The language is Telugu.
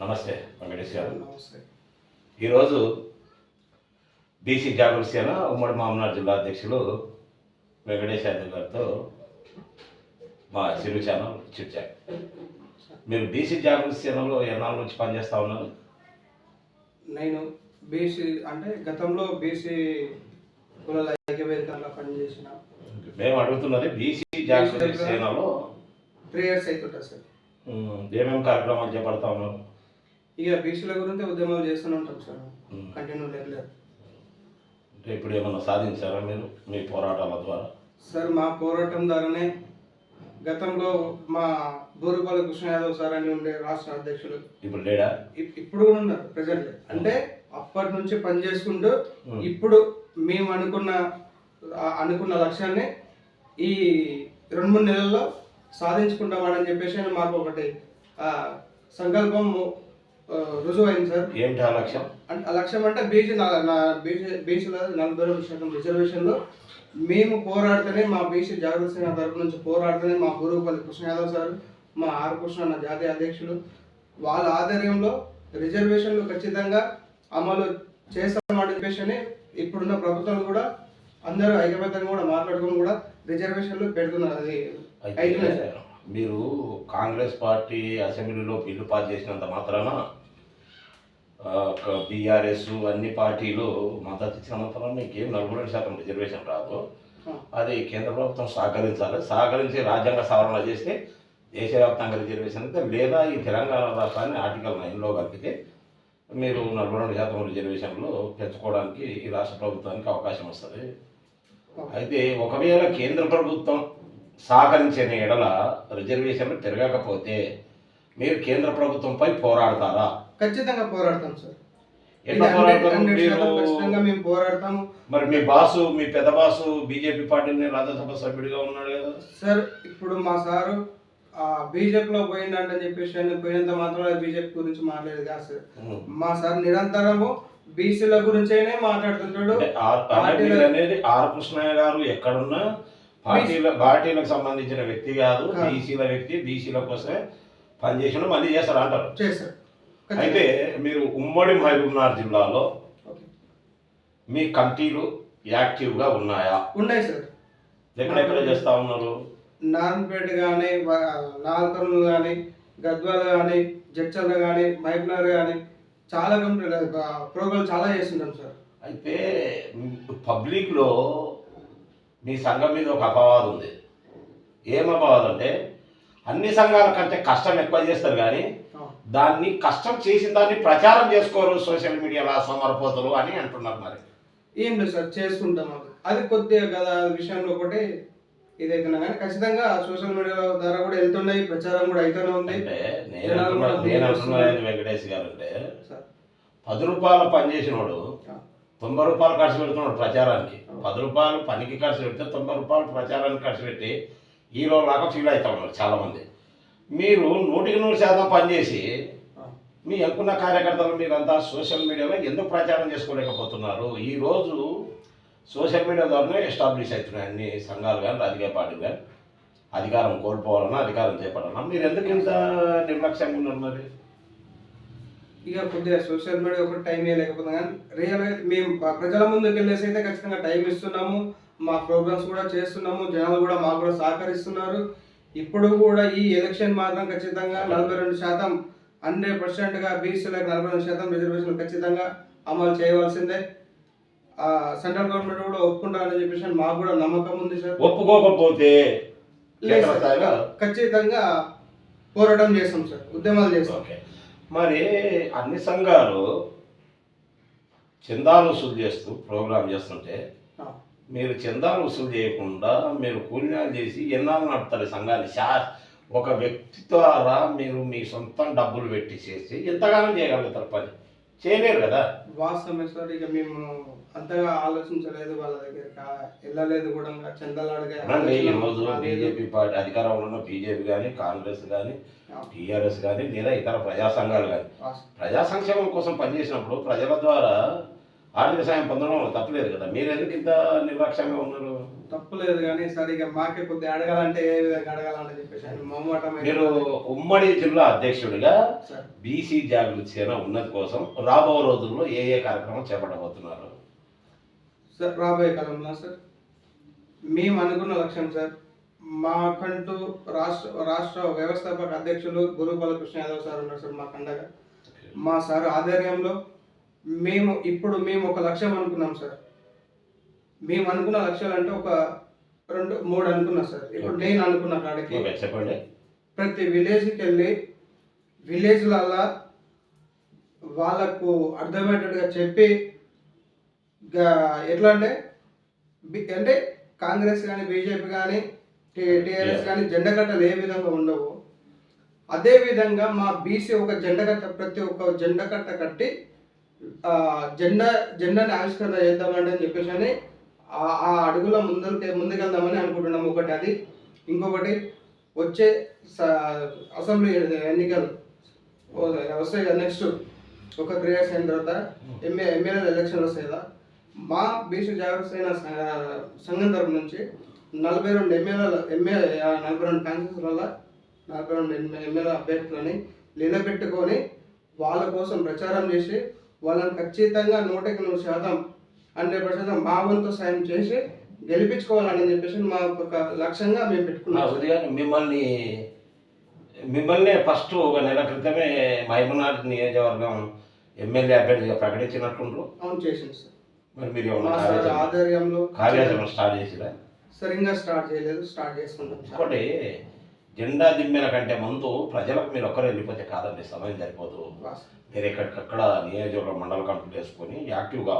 నమస్తే వెంకటేష్ గారు. నమస్తే. ఈరోజు బీసీ జాగృతి సేన ఉమ్మడి మామనాడు జిల్లా అధ్యక్షులు వెంకటేష్ యాదవ్ గారితో మా సిరు ఛానల్ చిట్చారు మీరు బీసీ జాగృతి సేనలో ఎన్నాళ్ళ నుంచి పనిచేస్తా ఉన్నారు? నేను బీసీ అంటే గతంలో బీసీ కులాల ఐక్యవేదికలో పనిచేసిన. మేము అడుగుతున్నది బీసీ జాగృతి సేనలో త్రీ ఇయర్స్ అవుతుంటా సార్. ఏమేమి కార్యక్రమాలు చేపడతా ఉన్నారు? ఇక బీసీల గురించి ఉద్యమాలు చేస్తూనే ఉంటాం సార్. కంటిన్యూ రెగ్యులర్ అంటే ఇప్పుడు ఏమన్నా సాధించారా మీరు మీ పోరాటాల ద్వారా? సార్ మా పోరాటం ద్వారానే గతంలో మా బూరుపాల కృష్ణ యాదవ్ సార్ అని ఉండే రాష్ట్ర అధ్యక్షులు ఇప్పుడు లేడా? ఇప్- ఇప్పుడు కూడా ఉన్నారు ప్రజెంట్ అంటే అప్పటి నుంచి పని చేసుకుంటూ. ఇప్పుడు మేము అనుకున్న అనుకున్న లక్ష్యాన్ని ఈ రెండు మూడు నెలల్లో సాధించుకుంటామని చెప్పేసి మాకు ఒకటి ఆ, సంకల్పం ఆ, రుజువైంది సార్. ఏమిటి ఆ లక్ష్యం? అంటే ఆ లక్ష్యం అంటే బీసీ బీసీ నలభై శాతం రిజర్వేషన్లో. మేము పోరాడితేనే మా బీసీ జాగృతి సేన తరపు నుంచి పోరాడితేనే మా గురువుపల్లి కృష్ణ యాదవ్ సార్ మా ఆర్ కృష్ణ అన్న జాతీయ అధ్యక్షులు వాళ్ళ ఆధ్వర్యంలో రిజర్వేషన్లు ఖచ్చితంగా అమలు చేస్తామని చెప్పేసి ఇప్పుడున్న ప్రభుత్వాలు కూడా అందరూ ఐకమత్యంగా కూడా మాట్లాడుకుని కూడా రిజర్వేషన్లు పెడుతున్నారు. అది అయితే. మీరు కాంగ్రెస్ పార్టీ అసెంబ్లీలో బిల్లు పాస్ చేసినంత మాత్రాన బీఆర్ఎస్ అన్ని పార్టీలు మద్దతు ఇచ్చిన మాత్రాన మీకేం నలభై రెండు శాతం రిజర్వేషన్ రాదు. అది కేంద్ర ప్రభుత్వం సహకరించాలి. సహకరించి రాజ్యాంగ సవరణ చేస్తే దేశవ్యాప్తంగా రిజర్వేషన్ అయితే లేదా ఈ తెలంగాణ రాష్ట్రాన్ని ఆర్టికల్ నైన్లో కలిపితే మీరు నలభై రెండు శాతం రిజర్వేషన్లు పెంచుకోవడానికి ఈ రాష్ట్ర ప్రభుత్వానికి అవకాశం వస్తుంది. అయితే ఒకవేళ కేంద్ర ప్రభుత్వం సహకరించిన ఎడల రిజర్వేషన్లు పెరగకపోతే మీరు కేంద్ర ప్రభుత్వంపై పోరాడతారా? ఖచ్చితంగా పోరాడతాం సార్. ఎట్లా 100 పోరాడతారు? 100 శాతం మీరు ఖచ్చితంగా మేము పోరాడతాం మరి మీ బాసు మీ పెద్ద బాసు బీజేపీ పార్టీని రాజ్యసభ సభ్యుడిగా ఉన్నాడు కదా? సార్ ఇప్పుడు మా సారు బీజేపీలో పోయిందంటని చెప్పేసి ఆయన పోయినంత మాత్రం బీజేపీ గురించి మాట్లాడేది కాదు సార్. మా సార్ నిరంతరము బీసీల గురించేనే మాట్లాడుతుంటాడు. అనేది ఆర్ కృష్ణయ్య గారు ఎక్కడున్నా పార్టీల పార్టీలకు సంబంధించిన వ్యక్తి కాదు. బీసీల వ్యక్తి బీసీల కోసమే పనిచేసిన మళ్ళీ చేస్తారు అంటారు. అయితే మీరు ఉమ్మడి మహబూబ్నగర్ జిల్లాలో. మీ కమిటీలు యాక్టివ్గా ఉన్నాయా? ఉన్నాయి సార్. ఎక్కడెక్కడ చేస్తా ఉన్నారు? నారాయణపేట కానీ నాగకర్నూలు కానీ గద్వాల కానీ జడ్చల్ల కానీ మహబూబ్నగర్ కానీ చాలా కంపెనీ ప్రోగ్రామ్ చాలా చేస్తుంటాం సార్. అయితే పబ్లిక్లో మీ సంఘం మీద ఒక అపవాదం ఉంది. ఏం అపవాదం అంటే అన్ని సంఘాల కంటే కష్టం ఎక్కువ చేస్తారు కానీ. దాన్ని కష్టం చేసిన దాన్ని ప్రచారం చేసుకోరు సోషల్ మీడియాలో సోమరపోతలు అని అంటున్నారు మరి. ఏం లేదు సార్ చేసుకుంటాం అది కొద్దిగా కదా విషయంలో ఒకటి ఇదైతున్నా కానీ ఖచ్చితంగా సోషల్ మీడియా ద్వారా కూడా వెళ్తున్నాయి ప్రచారం కూడా అయితేనే ఉంది. అంటే నేను అంటున్నా నేను అంటున్నాను వెంకటేష్ గారు అంటే సార్. పది రూపాయలు పని చేసినోడు ఆ. తొంభై రూపాయలు ఖర్చు పెడుతున్నాడు ప్రచారానికి. పది రూపాయలు పనికి ఖర్చు పెడితే తొంభై రూపాయలు ప్రచారానికి ఖర్చు పెట్టి హీరోలాగా ఫీల్ అవుతా ఉన్నారు చాలామంది. మీరు నూటికి నూరు శాతం పనిచేసి మీ అనుకున్న కార్యకర్తలు మీరంతా సోషల్ మీడియాలో ఎందుకు ప్రచారం చేసుకోలేకపోతున్నారు? ఈరోజు సోషల్ మీడియా ద్వారానే ఎస్టాబ్లిష్ అవుతున్నాయి అన్ని సంఘాలు కానీ రాజకీయ పార్టీలు కానీ. అధికారం కోల్పోవాలన్నా అధికారం చేపట్టాలన్నా. మీరు ఎందుకు ఇంత నిర్లక్ష్యంగా ఉన్నారు మరి? ఇక కొద్దిగా సోషల్ మీడియా ఒకటి టైం ఇవ్వలేకపోతే కానీ రియల్ మేము ప్రజల ముందుకు వెళ్ళేసి అయితే ఖచ్చితంగా టైం ఇస్తున్నాము. మా ప్రోగ్రామ్స్ కూడా చేస్తున్నాము. జనాలు కూడా మాకు కూడా సహకరిస్తున్నారు. ఇప్పుడు కూడా ఈ ఎలక్షన్ మాత్రం ఖచ్చితంగా నలభై రెండు శాతం హండ్రెడ్ పర్సెంట్గా బీసీలకు నలభై రెండు శాతం రిజర్వేషన్ ఖచ్చితంగా అమలు చేయవలసిందే. ఆ, సెంట్రల్ గవర్నమెంట్ కూడా ఒప్పుకుంటారని చెప్పేసి మాకు కూడా నమ్మకం ఉంది సార్. ఒప్పుకోకపోతే ఖచ్చితంగా పోరాటం చేస్తాం సార్. ఉద్యమాలు చేస్తాం. మరి అన్ని సంఘాలు చందాలు వసూలు చేస్తూ ప్రోగ్రామ్ చేస్తుంటే. మీరు చందాలు వసూలు చేయకుండా మీరు కూలినాలు చేసి ఎన్నాళ్ళు నడుపుతారు సంఘాన్ని శా ఒక వ్యక్తి ద్వారా మీరు మీ సొంతం డబ్బులు పెట్టి చేసి ఎంతగానో చేయగలుగుతారు పని చేయలేరు కదా? వాస్తవమే సార్ ఇక మేము అంతగా ఆలోచించలేదు వాళ్ళ దగ్గర వెళ్ళలేదు కూడా చందాలు ఈ రోజు. బీజేపీ పార్టీ అధికారంలో ఉన్న బీజేపీ కానీ కాంగ్రెస్ కానీ టీఆర్ఎస్ కానీ లేదా ఇతర ప్రజా సంఘాలు కానీ. ప్రజా సంక్షేమం కోసం పనిచేసినప్పుడు ప్రజల ద్వారా ఆర్థిక సాయం పొందడం తప్పలేదు కదా? మీరు ఎందుకు ఇంత నిర్లక్ష్యంగా ఉన్నారు? తప్పులేదు కానీ సార్ ఇక మాకే కొద్దిగా అడగాలంటే ఏ విధంగా అడగాలని చెప్పేసి మొమ్మటం మీరు ఉమ్మడి జిల్లా అధ్యక్షుడిగా సార్. బీసీ జాగృతి సేన ఉన్నతి కోసం రాబో రోజుల్లో ఏ ఏ కార్యక్రమం చేపట్టబోతున్నారు? సార్ రాబోయే కాలంలో సార్ మేము అనుకున్న లక్ష్యం సార్ మాకంటూ రాష్ట్ర రాష్ట్ర వ్యవస్థాపక అధ్యక్షులు గురుపాల కృష్ణ యాదవ్ సార్ ఉన్నారు సార్ మాకు అండగా మా సార్ ఆధ్వర్యంలో మేము ఇప్పుడు మేము ఒక లక్ష్యం అనుకున్నాం సార్. మేము అనుకున్న లక్ష్యాలు అంటే ఒక రెండు మూడు అనుకున్నాం సార్. ఇప్పుడు నేను అనుకున్న కాడికి చెప్పండి. ప్రతి విలేజ్కి వెళ్ళి విలేజ్లల్లా వాళ్ళకు అర్థమయ్యేటట్టుగా చెప్పి ఎట్లా అంటే అంటే కాంగ్రెస్ కానీ బీజేపీ కానీ టీఆర్ఎస్ కానీ జెండా కట్టలు ఏ విధంగా ఉండవు. అదే విధంగా మా బీసీ ఒక జెండా కట్ట ప్రతి ఒక్క జెండా కట్ట జెండా జెండాని ఆవిష్కరణ చేద్దామంటే అని చెప్పేసి అని ఆ- అడుగులో అడుగుల ముందుకెళ్దామని అనుకుంటున్నాం. ఒకటి అది. ఇంకొకటి వచ్చే అసెంబ్లీ ఎన్నికలు. ఓ- వస్తాయి కదా నెక్స్ట్. ఒక త్రీ ఇయర్స్ అయిన తర్వాత ఎంఏ ఎమ్మెల్యే ఎలక్షన్లు వస్తాయి కదా. మా బీసీ జాగ్రత్త అయిన సంఘం తరపు నుంచి నలభై రెండు ఎమ్మెల్యేల ఎమ్మెల్యే నలభై రెండు కాన్స్టిట్యూన్సీల నలభై రెండు ఎమ్మెల్యే అభ్యర్థులని నిలబెట్టుకొని వాళ్ళ కోసం ప్రచారం చేసి వాళ్ళని ఖచ్చితంగా నూటికి నూరు శాతం హండ్రెడ్ పర్సెంట్ మా వంతు సాయం చేసి గెలిపించుకోవాలని చెప్పేసి మా ఒక లక్ష్యంగా మేము పెట్టుకున్నాం. మిమ్మల్ని మిమ్మల్ని ఫస్ట్ ఒక నెల క్రితమే మహబూబ్నాథ్ నియోజకవర్గం ఎమ్మెల్యే అభ్యర్థిగా ప్రకటించినట్టుండ్రు. అవును చేసింది సార్. మరి మీరు ఆధ్వర్యంలో కార్యాచరణ స్టార్ట్ చేసిరా? సరిగ్గా స్టార్ట్ చేయలేదు స్టార్ట్ చేసుకుంటాం ఇంకోటి జెండా దిమ్మెల కంటే ముందు ప్రజలకు మీరు ఒక్కరు వెళ్ళిపోతే కాదండి సమయం సరిపోదు. మీరు ఎక్కడికక్కడ నియోజకవర్గం మండల కమిటీ వేసుకొని యాక్టివ్గా